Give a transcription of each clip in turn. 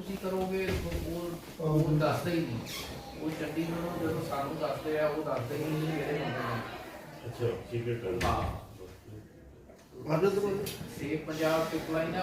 ਤੁਸੀਂ ਕਰੋਗੇ ਉਹ ਉਹ ਦੱਸਦਾ ਹੀ ਨਹੀਂ। ਉਹ ਚੰਡੀਗੜ੍ਹੋਂ ਜਦੋਂ ਸਾਨੂੰ ਦੱਸਦੇ ਆ ਉਹ ਦੱਸਦੇ ਹੀ ਨਹੀਂ ਕਿਹੜੇ ਬੰਦੇ ਨੇ। ਅੱਛਾ ਸੀਕ੍ਰੀਟ ਕਰ ਹਾਂ। ਸੇਵ ਪੰਜਾਬ ਪਿਪਲਾਈਨ ਆ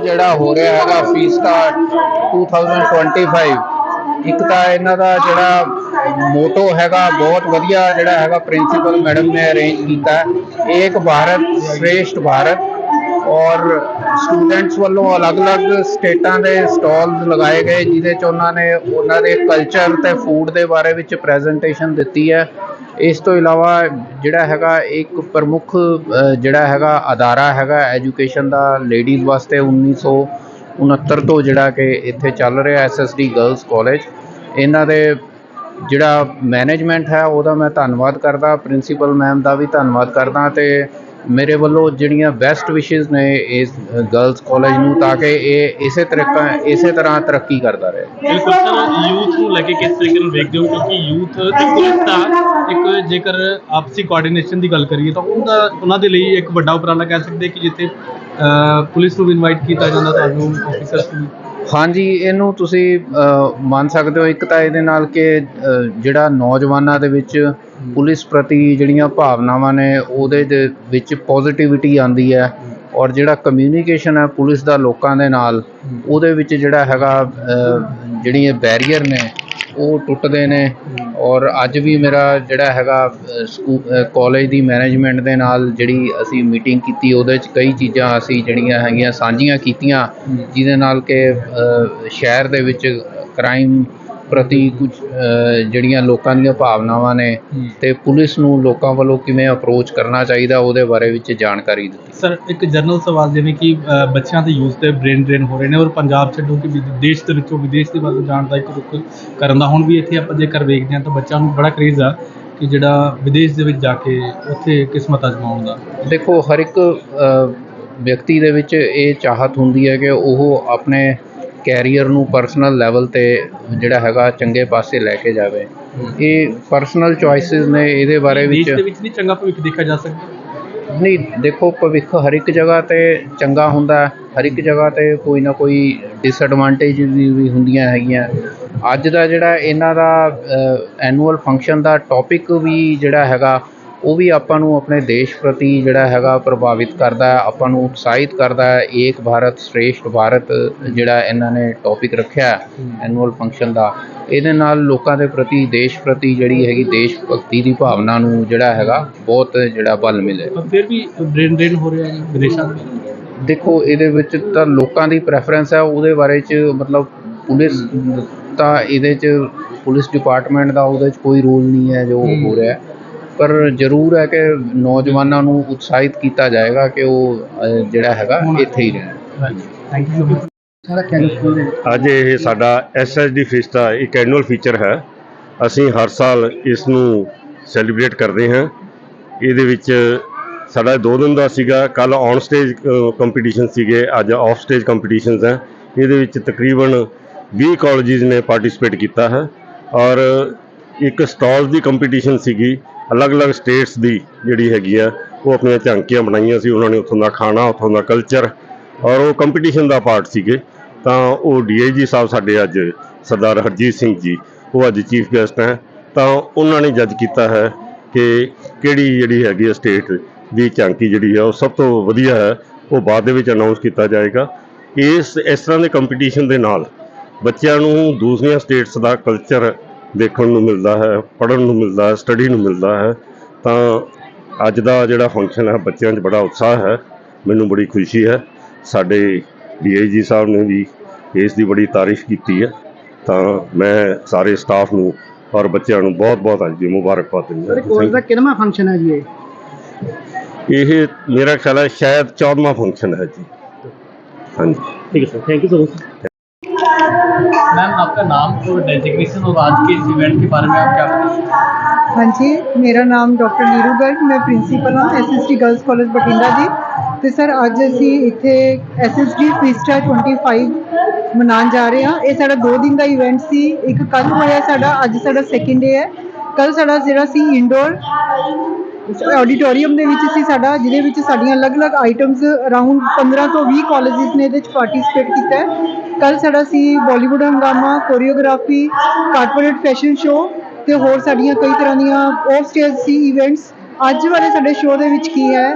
ਜਿਹੜਾ ਹੋ ਰਿਹਾ ਹੈਗਾ ਫੀਸਟਾ 2025 ਇੱਕ ਤਾਂ ਇਹਨਾਂ ਦਾ ਜਿਹੜਾ ਮੋਟੋ ਹੈਗਾ, ਬਹੁਤ ਵਧੀਆ ਜਿਹੜਾ ਹੈਗਾ ਪ੍ਰਿੰਸੀਪਲ ਮੈਡਮ ਨੇ ਅਰੇਂਜ ਕੀਤਾ ਹੈ। ਏਕ ਭਾਰਤ ਸ਼੍ਰੇਸ਼ਠ ਭਾਰਤ ਔਰ ਸਟੂਡੈਂਟਸ ਵੱਲੋਂ ਅਲੱਗ-ਅਲੱਗ ਸਟੇਟਾਂ ਦੇ ਸਟਾਲਸ ਲਗਾਏ ਗਏ, ਜਿਹਦੇ ਚ ਉਹਨਾਂ ਨੇ ਉਹਨਾਂ ਦੇ ਕਲਚਰ ਤੇ ਫੂਡ ਦੇ ਬਾਰੇ ਵਿੱਚ ਪ੍ਰੈਜੈਂਟੇਸ਼ਨ ਦਿੱਤੀ ਹੈ ਇਸ ਤੋਂ ਇਲਾਵਾ ਜਿਹੜਾ ਹੈਗਾ ਇੱਕ ਪ੍ਰਮੁੱਖ ਜਿਹੜਾ ਹੈਗਾ ਅਦਾਰਾ ਹੈਗਾ ਐਜੂਕੇਸ਼ਨ ਦਾ ਲੇਡੀਜ਼ ਵਾਸਤੇ 1969 ਤੋਂ ਜਿਹੜਾ ਕਿ ਇੱਥੇ ਚੱਲ ਰਿਹਾ ਐਸਐਸਡੀ ਗਰਲਸ ਕਾਲਜ। ਇਹਨਾਂ ਦੇ ਜਿਹੜਾ ਮੈਨੇਜਮੈਂਟ ਹੈ ਉਹਦਾ ਮੈਂ ਧੰਨਵਾਦ ਕਰਦਾ, ਪ੍ਰਿੰਸੀਪਲ ਮੈਮ ਦਾ ਵੀ ਧੰਨਵਾਦ ਕਰਦਾ ਅਤੇ ਮੇਰੇ ਵੱਲੋਂ ਜਿਹੜੀਆਂ ਬੈਸਟ ਵਿਸ਼ੇਸ ਨੇ ਇਸ ਗਰਲਸ ਕਾਲਜ ਨੂੰ, ਤਾਂ ਕਿ ਇਹ ਇਸੇ ਤਰੀਕਾ, ਇਸੇ ਤਰ੍ਹਾਂ ਤਰੱਕੀ ਕਰਦਾ ਰਹੇ। ਬਿਲਕੁਲ ਸਰ ਯੂਥ ਨੂੰ ਲੈ ਕੇ ਕਿਸ ਤਰੀਕੇ ਨਾਲ ਵੇਖਦੇ ਹੋ? ਕਿਉਂਕਿ ਯੂਥ ਤੇ ਪੁਲਿਸ ਦਾ ਇੱਕ ਜੇਕਰ ਆਪਸੀ ਕੋਆਰਡੀਨੇਸ਼ਨ ਦੀ ਗੱਲ ਕਰੀਏ, ਤਾਂ ਉਹਦਾ, ਉਹਨਾਂ ਦੇ ਲਈ ਇੱਕ ਵੱਡਾ ਉਪਰਾਲਾ ਕਹਿ ਸਕਦੇ ਕਿ ਜਿੱਥੇ ਪੁਲਿਸ ਨੂੰ ਵੀ ਇਨਵਾਈਟ ਕੀਤਾ ਜਾਂਦਾ, ਤੁਹਾਨੂੰ ਆਫੀਸਰਸ ਨੂੰ ਹਾਂਜੀ ਇਹਨੂੰ ਤੁਸੀਂ ਮੰਨ ਸਕਦੇ ਹੋ ਇੱਕ ਤਾਂ ਇਹਦੇ ਨਾਲ ਕਿ ਜਿਹੜਾ ਨੌਜਵਾਨਾਂ ਦੇ ਵਿੱਚ ਪੁਲਿਸ ਪ੍ਰਤੀ ਜਿਹੜੀਆਂ ਭਾਵਨਾਵਾਂ ਨੇ ਉਹਦੇ ਦੇ ਵਿੱਚ ਪੋਜ਼ਿਟਿਵਿਟੀ ਆਉਂਦੀ ਹੈ ਔਰ ਜਿਹੜਾ ਕਮਿਊਨੀਕੇਸ਼ਨ ਹੈ ਪੁਲਿਸ ਦਾ ਲੋਕਾਂ ਦੇ ਨਾਲ ਉਹਦੇ ਵਿੱਚ ਜਿਹੜਾ ਹੈਗਾ ਜਿਹੜੀਆਂ ਬੈਰੀਅਰ ਨੇ ਉਹ ਟੁੱਟਦੇ ਨੇ ਔਰ ਅੱਜ ਵੀ ਮੇਰਾ ਜਿਹੜਾ ਹੈਗਾ ਸਕੂ ਕਾਲਜ ਦੀ ਮੈਨੇਜਮੈਂਟ ਦੇ ਨਾਲ ਜਿਹੜੀ ਅਸੀਂ ਮੀਟਿੰਗ ਕੀਤੀ, ਉਹਦੇ 'ਚ ਕਈ ਚੀਜ਼ਾਂ ਅਸੀਂ ਜਿਹੜੀਆਂ ਹੈਗੀਆਂ ਸਾਂਝੀਆਂ ਕੀਤੀਆਂ, ਜਿਹਦੇ ਨਾਲ ਕਿ ਸ਼ਹਿਰ ਦੇ ਵਿੱਚ ਕ੍ਰਾਈਮ ਪ੍ਰਤੀ ਕੁਝ ਜਿਹੜੀਆਂ ਲੋਕਾਂ ਦੀਆਂ ਭਾਵਨਾਵਾਂ ਨੇ ਤੇ ਪੁਲਿਸ ਨੂੰ ਲੋਕਾਂ ਵੱਲੋਂ ਕਿਵੇਂ ਅਪਰੋਚ ਕਰਨਾ ਚਾਹੀਦਾ ਉਹਦੇ ਬਾਰੇ ਵਿੱਚ ਜਾਣਕਾਰੀ ਦਿੱਤੀ। ਸਰ ਇੱਕ ਜਨਰਲ ਸਵਾਲ ਜਿਵੇਂ ਕਿ ਬੱਚਿਆਂ ਦੇ ਯੂਥ ਦੇ ਬ੍ਰੇਨ ਡਰੇਨ ਹੋ ਰਹੇ ਨੇ ਔਰ ਪੰਜਾਬ ਛੱਡੋ ਕਿ ਦੇਸ਼ ਦੇ ਵਿੱਚੋਂ ਵਿਦੇਸ਼ ਦੇ ਵੱਲ ਜਾਣ ਦਾ ਇੱਕ ਰੁਖ ਕਰਨ ਦਾ ਹੁਣ ਵੀ ਇੱਥੇ ਆਪਾਂ ਜੇਕਰ ਵੇਖਦੇ ਹਾਂ ਤਾਂ ਬੱਚਿਆਂ ਨੂੰ ਬੜਾ ਕਰੇਜ਼ ਆ ਕਿ ਜਿਹੜਾ ਵਿਦੇਸ਼ ਦੇ ਵਿੱਚ ਜਾ ਕੇ ਉੱਥੇ ਕਿਸਮਤ ਅਜ਼ਮਾਉਣ ਦਾ। ਦੇਖੋ ਹਰ ਇੱਕ ਵਿਅਕਤੀ ਦੇ ਵਿੱਚ ਇਹ ਚਾਹਤ ਹੁੰਦੀ ਹੈ ਕਿ ਉਹ ਆਪਣੇ ਕੈਰੀਅਰ ਨੂੰ ਪਰਸਨਲ ਲੈਵਲ ਤੇ ਜਿਹੜਾ ਹੈਗਾ ਚੰਗੇ ਪਾਸੇ ਲੈ ਕੇ ਜਾਵੇ ਇਹ ਪਰਸਨਲ ਚੁਆਇਸਿਸ ਨੇ ਇਹਦੇ ਬਾਰੇ ਦੇਸ਼ ਵਿੱਚ ਦੇ ਵਿੱਚ ਨਹੀਂ ਚੰਗਾ ਭਵਿੱਖ ਦੇਖਿਆ ਜਾ ਸਕਦਾ ਨਹੀਂ ਦੇਖੋ ਭਵਿੱਖ ਹਰ ਇੱਕ ਜਗ੍ਹਾ ਤੇ ਚੰਗਾ ਹੁੰਦਾ। ਹਰ ਇੱਕ ਜਗ੍ਹਾ ਤੇ ਕੋਈ ਨਾ ਕੋਈ ਡਿਸਐਡਵਾਂਟੇਜ ਵੀ ਹੁੰਦੀਆਂ ਹੈਗੀਆਂ ਅੱਜ ਦਾ ਜਿਹੜਾ ਇਹਨਾਂ ਦਾ ਐਨੂਅਲ ਫੰਕਸ਼ਨ ਦਾ ਟੌਪਿਕ ਵੀ ਜਿਹੜਾ ਹੈਗਾ ਉਹ ਵੀ ਆਪਾਂ ਨੂੰ ਆਪਣੇ ਦੇਸ਼ ਪ੍ਰਤੀ ਜਿਹੜਾ ਹੈਗਾ ਪ੍ਰਭਾਵਿਤ ਕਰਦਾ ਹੈ ਆਪਾਂ ਨੂੰ ਉਤਸ਼ਾਹਿਤ ਕਰਦਾ ਹੈ ਏਕ ਭਾਰਤ ਸ਼੍ਰੇਸ਼ਠ ਭਾਰਤ ਜਿਹੜਾ ਇਹਨਾਂ ਨੇ ਟੌਪਿਕ ਰੱਖਿਆ ਐਨੂਅਲ ਫੰਕਸ਼ਨ ਦਾ ਇਹਦੇ ਨਾਲ ਲੋਕਾਂ ਦੇ ਪ੍ਰਤੀ ਦੇਸ਼ ਪ੍ਰਤੀ ਜਿਹੜੀ ਹੈਗੀ ਦੇਸ਼ ਭਗਤੀ ਦੀ ਭਾਵਨਾ ਨੂੰ ਜਿਹੜਾ ਹੈਗਾ ਬਹੁਤ ਜਿਹੜਾ ਬਲ ਮਿਲੇ ਪਰ ਫਿਰ ਵੀ ਬ੍ਰੇਨ ਡਰੇਨ ਹੋ ਰਿਹਾ ਹੈ ਵਿਦੇਸ਼ਾਂ। ਦੇਖੋ ਇਹਦੇ ਵਿੱਚ ਤਾਂ ਲੋਕਾਂ ਦੀ ਪ੍ਰੈਫਰੈਂਸ ਹੈ ਉਹਦੇ ਬਾਰੇ ਚ ਮਤਲਬ ਪੁਲਿਸ ਤਾਂ ਇਹਦੇ ਚ ਪੁਲਿਸ ਡਿਪਾਰਟਮੈਂਟ ਦਾ ਉਹਦੇ ਚ ਕੋਈ ਰੋਲ ਨਹੀਂ ਹੈ ਜੋ ਹੂੰ। ਹੋ ਰਿਹਾ ਹੈ। ਪਰ ਜ਼ਰੂਰ ਹੈ ਕਿ ਨੌਜਵਾਨਾਂ ਨੂੰ ਉਤਸ਼ਾਹਿਤ ਕੀਤਾ ਜਾਏਗਾ ਕਿ ਉਹ ਅਹ, ਜਿਹੜਾ ਹੈਗਾ ਇੱਥੇ ਹੀ ਰਹਿਣ। ਥੈਂਕ ਯੂ ਸੋ ਮਚ ਸਾਰਾ ਕੈਲੀਫੋਰਨੀਆ ਦੇ ਵਿੱਚ ਅੱਜ ਇਹ ਸਾਡਾ ਐਸਐਸਡੀ ਫੀਸਟ ਦਾ ਇੱਕ ਐਨੂਅਲ ਫੀਚਰ ਹੈ। ਅਸੀਂ ਹਰ ਸਾਲ ਇਸ ਨੂੰ ਸੈਲੀਬ੍ਰੇਟ ਕਰਦੇ ਹਾਂ। ਇਹਦੇ ਵਿੱਚ ਸਾਡਾ ਦੋ ਦਿਨ ਦਾ ਸੀਗਾ। ਕੱਲ ਔਨ ਸਟੇਜ ਕੰਪੀਟੀਸ਼ਨ ਸੀਗੇ। ਅੱਜ ਆਫ ਸਟੇਜ ਕੰਪੀਟੀਸ਼ਨਸ ਹੈ। ਇਹਦੇ ਵਿੱਚ ਤਕਰੀਬਨ 20 ਕਾਲਜਿਸ ਨੇ ਪਾਰਟਿਸਿਪੇਟ ਕੀਤਾ ਹੈ। ਔਰ ਇੱਕ ਸਟਾਲਸ ਦੀ ਕੰਪੀਟੀਸ਼ਨ ਸੀਗੀ। ਅਲੱਗ-ਅਲੱਗ ਸਟੇਟਸ ਦੀ ਜਿਹੜੀ ਹੈਗੀ ਆ, ਉਹ ਆਪਣੀਆਂ ਝਾਂਕੀਆਂ ਬਣਾਈਆਂ ਸੀ, ਉਹਨਾਂ ਨੇ ਉੱਥੋਂ ਦਾ ਖਾਣਾ, ਉੱਥੋਂ ਦਾ ਕਲਚਰ ਔਰ ਉਹ ਕੰਪੀਟੀਸ਼ਨ ਦਾ ਪਾਰਟ ਸੀਗੇ। ਤਾਂ ਉਹ ਡੀਆਈਜੀ ਸਾਹਿਬ ਸਾਡੇ ਅੱਜ ਸਰਦਾਰ ਹਰਜੀਤ ਸਿੰਘ ਜੀ, ਉਹ ਅੱਜ ਚੀਫ ਗੈਸਟ ਹੈ। ਤਾਂ ਉਹਨਾਂ ਨੇ ਜੱਜ ਕੀਤਾ ਹੈ ਕਿ ਕਿਹੜੀ ਜਿਹੜੀ ਹੈਗੀ ਹੈ ਸਟੇਟ ਦੀ ਝਾਂਕੀ ਜਿਹੜੀ ਹੈ ਉਹ ਸਭ ਤੋਂ ਵਧੀਆ ਹੈ। ਉਹ ਬਾਅਦ ਦੇ ਵਿੱਚ ਅਨਾਉਂਸ ਕੀਤਾ ਜਾਏਗਾ। ਇਸ ਇਸ ਤਰ੍ਹਾਂ ਦੇ ਕੰਪੀਟੀਸ਼ਨ ਦੇ ਨਾਲ ਬੱਚਿਆਂ ਨੂੰ ਦੂਸਰੀਆਂ ਸਟੇਟਸ ਦਾ ਕਲਚਰ ਦੇਖਣ ਨੂੰ ਮਿਲਦਾ ਹੈ ਪੜ੍ਹਨ ਨੂੰ ਮਿਲਦਾ ਹੈ ਸਟੱਡੀ ਨੂੰ ਮਿਲਦਾ ਹੈ ਤਾਂ ਅੱਜ ਦਾ ਜਿਹੜਾ ਫੰਕਸ਼ਨ ਹੈ ਬੱਚਿਆਂ 'ਚ ਬੜਾ ਉਤਸ਼ਾਹ ਹੈ ਮੈਨੂੰ ਬੜੀ ਖੁਸ਼ੀ ਹੈ। ਸਾਡੇ ਡੀਆਈਜੀ ਸਾਹਿਬ ਨੇ ਵੀ ਇਸ ਦੀ ਬੜੀ ਤਾਰੀਫ ਕੀਤੀ ਹੈ ਤਾਂ ਮੈਂ ਸਾਰੇ ਸਟਾਫ ਨੂੰ ਔਰ ਬੱਚਿਆਂ ਨੂੰ ਬਹੁਤ-ਬਹੁਤ ਅੱਜ ਦੀ ਮੁਬਾਰਕਬਾਦ ਦਿੰਦਾ ਸਰ ਕੋਰਸ ਦਾ ਕਿੰਨਾ ਫੰਕਸ਼ਨ ਹੈ ਜੀ ਇਹ? ਇਹ ਮੇਰਾ ਖਿਆਲ ਹੈ ਸ਼ਾਇਦ 14ਵਾਂ ਫੰਕਸ਼ਨ ਹੈ ਜੀ। ਹਾਂਜੀ। मैम आपका नाम और डेजिग्नेशन और आज के इस इवेंट के बारे में आप क्या बताएंगे हाँ जी ਮੇਰਾ ਨਾਮ ਡਾਕਟਰ ਨੀਰੂ ਗਰਗ ਮੈਂ ਪ੍ਰਿੰਸੀਪਲ ਹਾਂ ਐਸਐਸਟੀ ਗਰਲਸ ਕਾਲਜ ਬਠਿੰਡਾ ਦੀ ਤੇ ਸਰ ਅੱਜ ਅਸੀਂ ਇੱਥੇ ਐਸਐਸਡੀ ਫੀਸਟਾ 25 ਮਨਾਉਣ ਜਾ ਰਹੇ ਹਾਂ ਇਹ ਸਾਡਾ 2 ਦਿਨ ਦਾ ਇਵੈਂਟ ਸੀ ਇੱਕ ਕੱਲ ਹੋਇਆ ਸਾਡਾ ਅੱਜ ਸਾਡਾ ਸੈਕਿੰਡ ਡੇ ਹੈ ਕੱਲ ਸਾਡਾ ਜਿਹੜਾ ਸੀ ਇੰਡੋਰ ਆਡੀਟੋਰੀਅਮ ਦੇ ਵਿੱਚ ਸੀ ਸਾਡਾ ਜਿਹਦੇ ਵਿੱਚ ਸਾਡੀਆਂ ਅਲੱਗ-ਅਲੱਗ ਆਈਟਮਸ ਅਰਾਊਂਡ 15 ਤੋਂ 20 ਕਾਲਜਿਸ ਨੇ ਇਹਦੇ ਵਿੱਚ ਪਾਰਟਿਸਿਪੇਟ ਕੀਤਾ ਹੈ ਕੱਲ ਸਾਡਾ ਸੀ ਬਾਲੀਵੁੱਡ ਹੰਗਾਮਾ ਕੋਰੀਓਗ੍ਰਾਫੀ ਕਾਰਪੋਰੇਟ ਫੈਸ਼ਨ ਸ਼ੋਅ ਤੇ ਹੋਰ ਸਾਡੀਆਂ ਕਈ ਤਰ੍ਹਾਂ ਦੀਆਂ ਆਫ ਸਟੇਜ ਸੀ ਇਵੈਂਟਸ ਅੱਜ ਵਾਲੇ ਸਾਡੇ ਸ਼ੋਅ ਦੇ ਵਿੱਚ ਕੀ ਹੈ?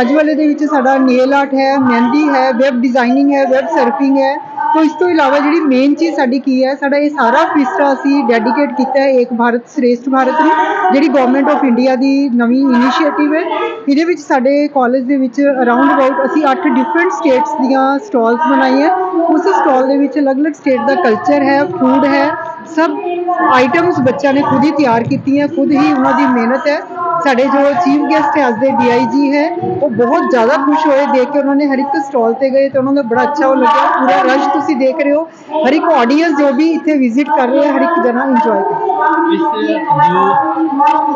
ਅੱਜ ਵਾਲੇ ਦੇ ਵਿੱਚ ਸਾਡਾ ਨੇਲ ਆਰਟ ਹੈ, ਮਹਿੰਦੀ ਹੈ ਵੈਬ ਡਿਜ਼ਾਈਨਿੰਗ ਹੈ ਵੈਬ ਸਰਫਿੰਗ ਹੈ। ਤੋਂ ਇਸ ਤੋਂ ਇਲਾਵਾ ਜਿਹੜੀ ਮੇਨ ਚੀਜ਼ ਸਾਡੀ ਕੀ ਹੈ, ਸਾਡਾ ਇਹ ਸਾਰਾ ਫੀਸਟਾ ਅਸੀਂ ਡੈਡੀਕੇਟ ਕੀਤਾ ਹੈ ਏਕ ਭਾਰਤ ਸ਼੍ਰੇਸ਼ਠ ਭਾਰਤ ਨੂੰ, ਜਿਹੜੀ ਗਵਰਨਮੈਂਟ ਆਫ ਇੰਡੀਆ ਦੀ ਨਵੀਂ ਇਨੀਸ਼ੀਏਟਿਵ ਹੈ। ਇਹਦੇ ਵਿੱਚ ਸਾਡੇ ਕਾਲਜ ਦੇ ਵਿੱਚ ਅਰਾਊਂਡ ਅਬਾਊਟ ਅਸੀਂ 8 ਡਿਫਰੈਂਟ ਸਟੇਟਸ ਦੀਆਂ ਸਟਾਲਸ ਬਣਾਈਆਂ। ਉਸ ਸਟਾਲ ਦੇ ਵਿੱਚ ਅਲੱਗ-ਅਲੱਗ ਸਟੇਟ ਦਾ ਕਲਚਰ ਹੈ ਫੂਡ ਹੈ। ਸਭ ਆਈਟਮਸ ਬੱਚਿਆਂ ਨੇ ਖੁਦ ਹੀ ਤਿਆਰ ਕੀਤੀਆਂ, ਖੁਦ ਹੀ ਉਹਨਾਂ ਦੀ ਮਿਹਨਤ ਹੈ। ਸਾਡੇ ਜੋ ਚੀਫ ਗੈਸਟ ਹੈ ਅੱਜ ਦੇ ਡੀਆਈਜੀ ਹੈ ਉਹ ਬਹੁਤ ਜ਼ਿਆਦਾ ਖੁਸ਼ ਹੋਏ ਦੇਖ ਕੇ ਉਹਨਾਂ ਨੇ ਹਰ ਇੱਕ ਸਟਾਲ ਤੇ ਗਏ ਤੇ ਉਹਨਾਂ ਦਾ ਬੜਾ ਅੱਛਾ ਉਹ ਲੱਗਿਆ। ਪੂਰਾ ਰਸ਼ ਤੁਸੀਂ ਦੇਖ ਰਹੇ ਹੋ ਹਰ ਇੱਕ ਆਡੀਅנס ਜੋ ਵੀ ਇੱਥੇ ਵਿਜ਼ਿਟ ਕਰ ਰਹੇ ਹੈ ਹਰ ਇੱਕ ਜਣਾ ਇੰਜੋਏ ਕਰ ਰਿਹਾ ਇਸ ਜੋ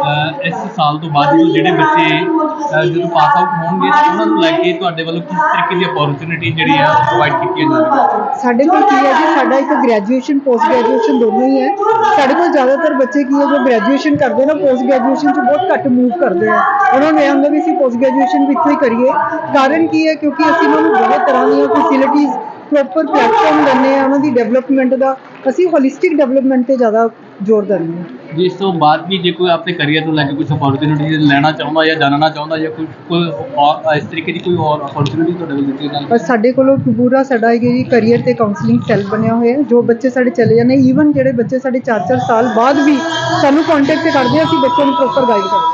ਅਹ, ਇਸ ਸਾਲ ਤੋਂ ਬਾਅਦ ਜੋ ਜਿਹੜੇ ਬੱਚੇ ਅਹ, ਜਦੋਂ ਪਾਸ ਆਊਟ ਹੋਣਗੇ ਤਾਂ ਉਹਨਾਂ ਨੂੰ ਲੈ ਕੇ ਤੁਹਾਡੇ ਵੱਲੋਂ ਕਿਸ ਤਰੀਕੇ ਦੀ ਅਪੋਰਚੁਨਿਟੀ ਜਿਹੜੀ ਆ ਪ੍ਰੋਵਾਈਡ ਕੀਤੀਆਂ ਜਾਣਗੀਆਂ? ਸਾਡੇ ਕੋਲ ਕੀ ਹੈ ਜੀ ਸਾਡਾ ਇੱਕ ਗ੍ਰੈਜੂਏਸ਼ਨ ਪੋਸਟ ਗ੍ਰੈਜੂਏਸ਼ਨ ਦੋਨੋਂ ਹੀ ਹੈ। ਸਾਡੇ ਕੋਲ ਜ਼ਿਆਦਾਤਰ ਬੱਚੇ ਕੀ ਹੈ ਜੋ ਗ੍ਰੈਜੂਏਸ਼ਨ ਕਰਦੇ ਨੇ ਪੋਸਟ ਗ੍ਰੈਜੂਏਸ਼ਨ 'ਚ ਬਹੁਤ ਘੱਟ ਮੂਵ ਕਰਦੇ ਆ। ਉਹਨਾਂ ਨੂੰ ਇਹ ਹੁੰਦਾ ਵੀ ਅਸੀਂ ਪੋਸਟ ਗ੍ਰੈਜੂਏਸ਼ਨ ਵੀ ਇੱਥੋਂ ਹੀ ਕਰੀਏ। ਕਾਰਨ ਕੀ ਹੈ? ਕਿਉਂਕਿ ਅਸੀਂ ਉਹਨਾਂ ਨੂੰ ਬਹੁਤ ਤਰ੍ਹਾਂ ਦੀਆਂ ਫੈਸਿਲਿਟੀਜ਼ ਪ੍ਰੋਪਰ ਪਲੇਟਫਾਰਮ ਦਿੰਦੇ ਆ। ਉਹਨਾਂ ਦੀ ਡਿਵੈਲਪਮੈਂਟ ਦਾ ਅਸੀਂ ਹੋਲਿਸਟਿਕ ਡਿਵੈਲਪਮੈਂਟ ਤੇ ਜ਼ਿਆਦਾ ਜ਼ੋਰ ਦਿੰਦੇ ਹਾਂ ਜਿਸ ਤੋਂ ਬਾਅਦ ਵੀ ਜੇ ਕੋਈ ਆਪਣੇ ਕਰੀਅਰ ਨੂੰ ਲੈ ਕੇ ਕੁਝ ਅਪੋਰਚੁਨਿਟੀ ਲੈਣਾ ਚਾਹੁੰਦਾ ਜਾਂ ਜਾਣਨਾ ਚਾਹੁੰਦਾ ਜਾਂ ਕੋਈ ਕੋਈ ਇਸ ਤਰੀਕੇ ਦੀ ਕੋਈ ਹੋਰ ਅਪੋਰਚੁਨਿਟੀ ਤੁਹਾਡੇ ਵੱਲ ਦਿੱਤੀ ਜਾਣੀ ਪਰ ਸਾਡੇ ਕੋਲੋਂ ਪੂਰਾ ਸਾਡਾ ਇਹ ਜੀ ਕਰੀਅਰ ਤੇ ਕਾਉਂਸਲਿੰਗ ਸੈੱਲ ਬਣਿਆ ਹੋਇਆ ਹੈ। ਜੋ ਬੱਚੇ ਸਾਡੇ ਚਲੇ ਜਾਂਦੇ ਈਵਨ ਜਿਹੜੇ ਬੱਚੇ ਸਾਡੇ 4-4 ਸਾਲ ਬਾਅਦ ਵੀ ਸਾਨੂੰ ਕੰਟੈਕਟ ਕਰਦੇ ਆ ਅਸੀਂ ਬੱਚਿਆਂ ਨੂੰ ਪ੍ਰੋਪਰ ਗਾਈਡ ਕਰਦੇ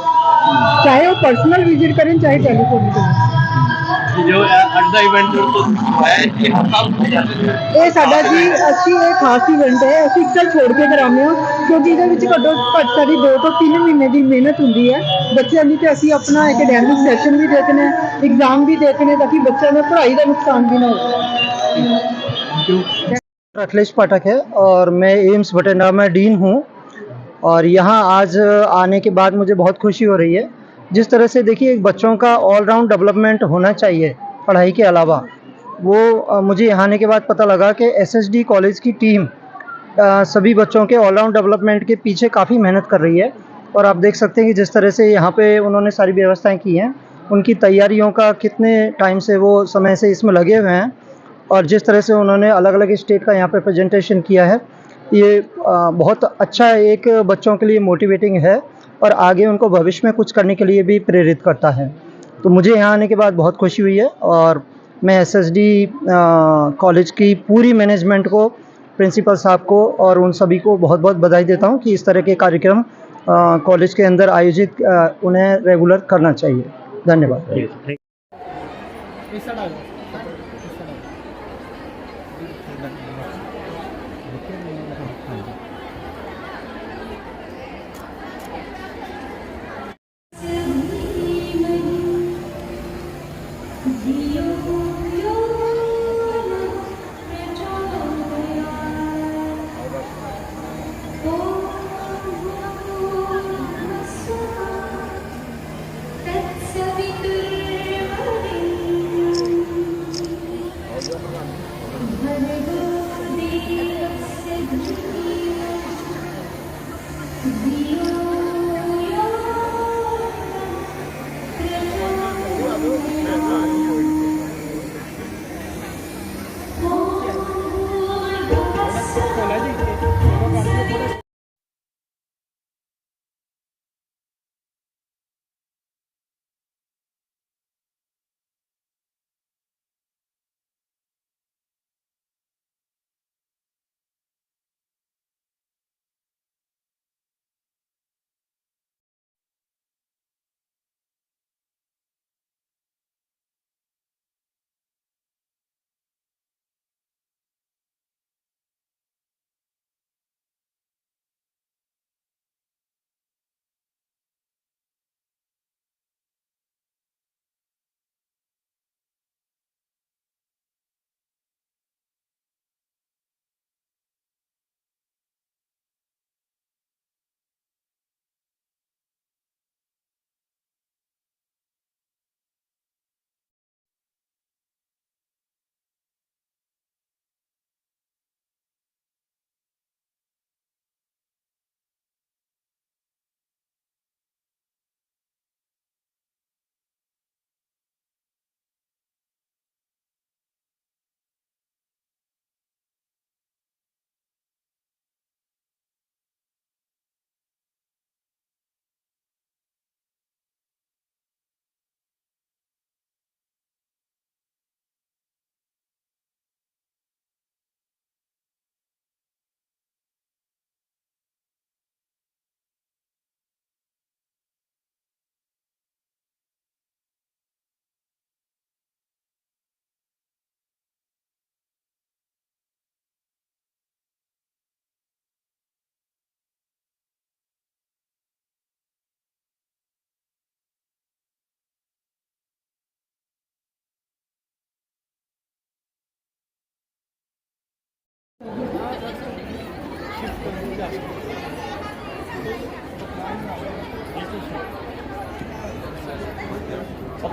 चाहे वो पर्सनल विजिट करें चाहे टेलीफोन करें। ਜੋ ਅੱਜ ਦਾ ਇਵੈਂਟ ਹੈ ਇਹ ਸਭ ਇਹ ਸਾਡਾ ਜੀ ਅਸੀਂ ਇਹ ਖਾਸ ਇਵੈਂਟ ਹੈ ਅਸੀਂ ਅਕਸਰ ਛੋੜ ਕੇ ਕਰਾਉਂਦੇ ਹਾਂ ਕਿਉਂਕਿ ਇਹਦੇ ਵਿੱਚ ਘੱਟੋ ਘੱਟ ਸਾਡੀ 2 ਤੋਂ 3 ਮਹੀਨੇ ਦੀ ਮਿਹਨਤ ਹੁੰਦੀ ਹੈ ਬੱਚਿਆਂ ਦੀ ਤੇ ਅਸੀਂ ਆਪਣਾ ਅਕੈਡੈਮਿਕ ਸੈਸ਼ਨ ਵੀ ਦੇਖਨੇ ਐਗਜ਼ਾਮ ਵੀ ਦੇਖਨੇ ਤਾਂ ਕਿ ਬੱਚਿਆਂ ਦਾ ਪੜ੍ਹਾਈ ਦਾ ਨੁਕਸਾਨ भी ना हो अखिलेश पाठक है और मैं एम्स बटेंडा में डीन हूँ। और यहाँ आज आने के बाद मुझे बहुत खुशी हो रही है। जिस तरह से देखिए बच्चों का ऑलराउंड डेवलपमेंट होना चाहिए पढ़ाई के अलावा। वो मुझे यहाँ आने के बाद पता लगा कि एसएसडी कॉलेज की टीम सभी बच्चों के ऑलराउंड डेवलपमेंट के पीछे काफ़ी मेहनत कर रही है। और आप देख सकते हैं कि जिस तरह से यहाँ पे उन्होंने सारी व्यवस्थाएँ की हैं, उनकी तैयारियों का कितने टाइम से वो समय से इसमें लगे हुए हैं। और जिस तरह से उन्होंने अलग अलग स्टेट का यहाँ पे प्रेजेंटेशन किया है ये बहुत अच्छा एक बच्चों के लिए मोटिवेटिंग है और आगे उनको भविष्य में कुछ करने के लिए भी प्रेरित करता है। तो मुझे यहाँ आने के बाद बहुत खुशी हुई है और मैं एसएसडी कॉलेज की पूरी मैनेजमेंट को प्रिंसिपल साहब को और उन सभी को बहुत बहुत बधाई देता हूँ कि इस तरह के कार्यक्रम कॉलेज के अंदर आयोजित उन्हें रेगुलर करना चाहिए। धन्यवाद।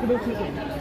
ਇਸ ਸਾਈਡ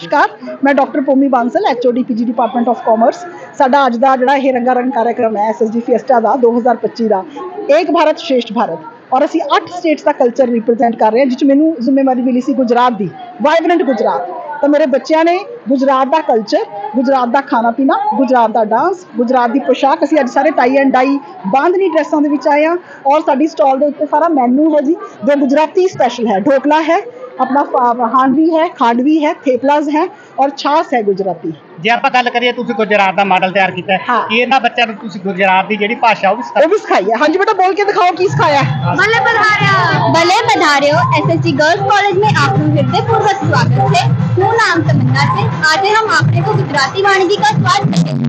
ਨਮਸਕਾਰ। ਮੈਂ doctor Pomi Bansal HOD PG department of commerce ਸਾਡਾ ਅੱਜ ਦਾ ਜਿਹੜਾ ਇਹ ਰੰਗਾ ਰੰਗ ਕਾਰਜਕ੍ਰਮ ਹੈ ਐਸਐਸਡੀ ਫਿਐਸਟਾ ਦਾ 2025 ਦਾ। ਏਕ ਭਾਰਤ, ਸ਼੍ਰੇਸ਼ਠ ਭਾਰਤ। ਔਰ ਅਸੀਂ 8 ਸਟੇਟਸ ਦਾ ਕਲਚਰ ਰਿਪਰੈਜ਼ੈਂਟ ਕਰ ਰਹੇ ਹਾਂ ਜਿਸ ਮੈਨੂੰ ਜ਼ਿੰਮੇਵਾਰੀ ਮਿਲੀ ਸੀ ਗੁਜਰਾਤ ਦੀ। ਵਾਈਬ੍ਰੈਂਟ ਗੁਜਰਾਤ। ਤਾਂ ਮੇਰੇ ਬੱਚਿਆਂ ਨੇ ਗੁਜਰਾਤ ਦਾ ਕਲਚਰ ਗੁਜਰਾਤ ਦਾ ਖਾਣਾ ਪੀਣਾ, ਗੁਜਰਾਤ ਦਾ ਡਾਂਸ ਗੁਜਰਾਤ ਦੀ ਪੋਸ਼ਾਕ। ਅਸੀਂ ਅੱਜ ਸਾਰੇ ਟਾਈ ਐਂਡ ਡਾਈ ਬਾਂਦਨੀ ਡਰੈਸਾਂ ਦੇ ਵਿੱਚ ਆਏ ਹਾਂ। ਔਰ ਸਾਡੀ ਸਟਾਲ ਦੇ ਉੱਤੇ ਸਾਰਾ ਮੈਨੂ ਹੈ ਜੀ, ਜੋ ਗੁਜਰਾਤੀ ਸਪੈਸ਼ਲ ਹੈ। ਢੋਕਲਾ ਹੈ ਆਪਣਾ ਫਾ- ਹਾਂਡਵੀ ਹੈ ਖਾਂਡਵੀ ਹੈ ਥੇਪਲਾਜ਼ ਹੈ ਔਰ ਛਾਸ ਹੈ ਗੁਜਰਾਤੀ ਜੇ ਆਪਾਂ ਗੱਲ ਕਰੀਏ ਤੁਸੀਂ ਗੁਜਰਾਤ ਦਾ ਮਾਡਲ ਤਿਆਰ ਕੀਤਾ ਹੈ ਹਾਂ। ਕੀ ਇਹਨਾਂ ਬੱਚਿਆਂ ਨੂੰ ਤੁਸੀਂ ਗੁਜਰਾਤ ਦੀ ਜਿਹੜੀ ਭਾਸ਼ਾ ਉਹ ਵੀ ਸਿਖਾ ਉਹ ਵੀ ਸਿਖਾਈ ਹੈ ਹਾਂਜੀ ਬੇਟਾ ਬੋਲ ਕੇ ਦਿਖਾਓ ਕੀ ਸਿਖਾਇਆ ਹੈ भले पधारे भले पधारे हो एसएससी गर्ल्स कॉलेज में आपका हृदय पूर्वक स्वागत है हूँ नाम तमन्ना से आज हम आपने को गुजराती वाणिज्य का स्वाद करेंगे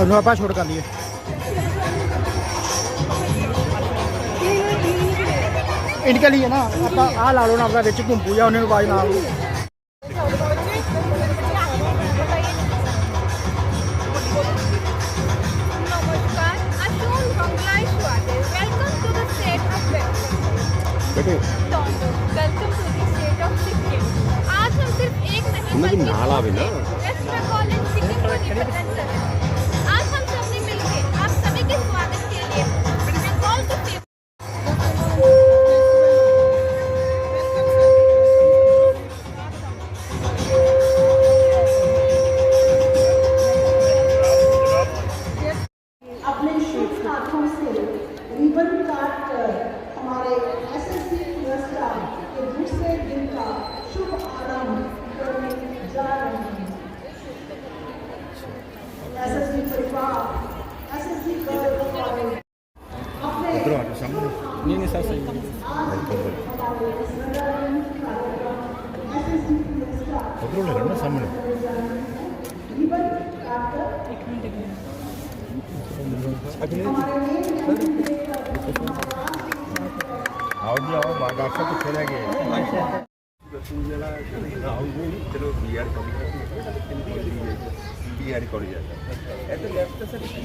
ਉਹਨੂੰ ਆਪਾਂ ਛੋੜ ਕਰ ਲਈਏ। ਇਨਕੇ ਲਈ ਨਾ ਆਪਾਂ ਆਹ ਲਾ ਲਓ ਨਾ ਆਪਣਾ ਵਿੱਚ ਘੁੰਪੂ ਜਾਂ ਉਹਨੇ ਨੂੰ ਆਵਾਜ਼ ਨਾ ਆਊ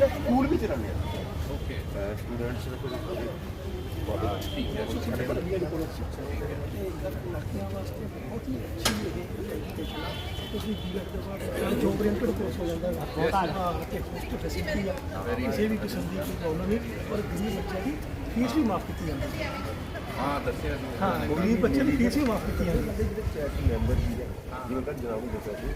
ਸਕੂਲ ਵਿੱਚ ਰਹਿੰਦੇ ਆ ਓਕੇ ਸਟੂਡੈਂਟਸ ਦੇ ਕੋਲ ਜੋ ਪ੍ਰਿੰਟਡ ਕੋਰਸ ਹੋ ਜਾਂਦਾ ਹੈ ਬਹੁਤ ਆ ਤੇ ਹੋਸਟ ਫੈਸਿਲਿਟੀ ਆ ਕਿਸੇ ਵੀ ਕਿਸਮ ਦੀ ਕੋਈ ਪ੍ਰੋਬਲਮ ਨਹੀਂ ਔਰ ਗਰੀਬ ਬੱਚਿਆਂ ਦੀ ਫੀਸ ਵੀ ਮਾਫ ਕੀਤੀ ਜਾਂਦੀ ਹੈ ਹਾਂ ਦੱਸਿਆ ਹਾਂ ਗਰੀਬ ਬੱਚਿਆਂ ਦੀ ਫੀਸ ਵੀ ਮਾਫ ਕੀਤੀ ਜਾਂਦੀ ਹੈ ਮੈਂਬਰ ਜੀ ਦਾ ਜਿਵੇਂ ਕਿ ਜਨਾਬ ਨੂੰ ਦੱਸਿਆ ਸੀ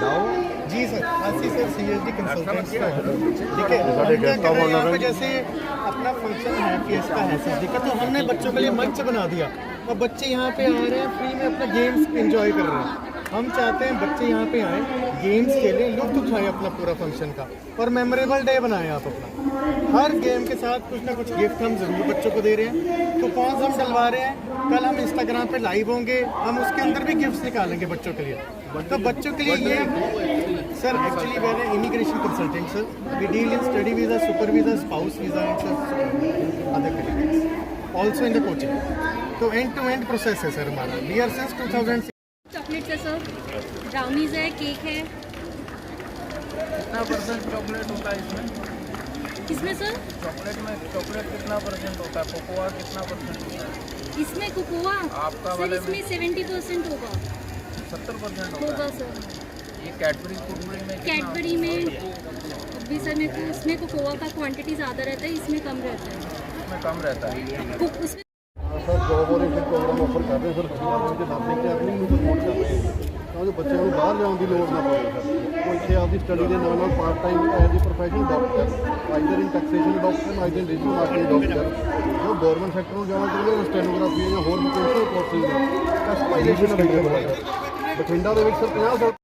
जी सर अस्सी sir C S D consultants ठीक है साढ़े हम क्या guest कर रहे हैं यहाँ of पे honor जैसे अपना फंक्शन है केस का है एस का तो हमने बच्चों के लिए मंच बना दिया और बच्चे यहाँ पे आ रहे हैं फ्री में अपना गेम्स एंजॉय कर रहे हैं हम चाहते हैं बच्चे यहाँ पे आए गेम्स खेलें, लुत्फ उठाएँ अपना पूरा फ़ंक्शन का, और मेमोरेबल डे बनाएँ आप अपना। हर गेम के साथ कुछ ना कुछ गिफ्ट हम ज़रूर बच्चों को दे रहे हैं। तो कौन हम डलवा रहे हैं। कल हम इंस्टाग्राम पे लाइव होंगे, हम उसके अंदर भी गिफ्ट्स निकालेंगे बच्चों के लिए। तो बच्चों के लिए ये sir actually we're immigration consultant sir we deal in study visa super visa spouse visa and other categories also in the coaching तो एंड टू एंड प्रोसेस है सर हमारा। वी आर सिंस 2006 चॉकलेट है sir brownies है cake है. इसमें? किसमें sir chocolate में chocolate कितना परसेंट होता है? कोकोआ कितना परसेंट होता है? इसमें कोकोआ आपका सर वाले इसमें सेवेंटी परसेंट होगा. सत्तर परसेंट होगा सर ये कैडबरी कुरकुरे में कितना कैडबरी में अभी सर मेरे को इसमें कोकोआ का क्वांटिटी ज़्यादा रहता है इसमें कम रहता है. इसमें कम रहता है। उसमें sir job oriented program offer ਕਰ ਰਹੇ ਸਰ ਬੱਚਿਆਂ ਦੇ ਨਾਮ ਤੇ ਅਰਨਿੰਗ ਨੂੰ ਸਪੋਰਟ ਕਰ ਰਹੇ ਹਾਂ। ਤਾਂ ਜੋ ਬੱਚਿਆਂ ਨੂੰ ਬਾਹਰ ਜਾਣ ਦੀ ਲੋੜ ਨਾ ਪਵੇ। ਸਰ ਉਹ ਇੱਥੇ ਆਪਦੀ ਸਟੱਡੀ ਦੇ ਨਾਲ ਨਾਲ part time as a professional doctor either in taxation doctor either in digital marketing doctor ਜੋ ਗਵਰਨਮੈਂਟ ਸੈਕਟਰ ਨੂੰ ਜਾਣਾ ਚਾਹੁੰਦੇ ਨੇ ਸਟੈਨੋਗ੍ਰਾਫੀ ਜਾਂ ਹੋਰ ਵੋਕੇਸ਼ਨਲ ਕੋਰਸਿਸ ਕਸਟਮਾਈਜ਼ੇਸ਼ਨ ਅਵੇਲੇਬਲ ਹੈ ਬਠਿੰਡਾ ਦੇ ਵਿੱਚ ਸਰ 50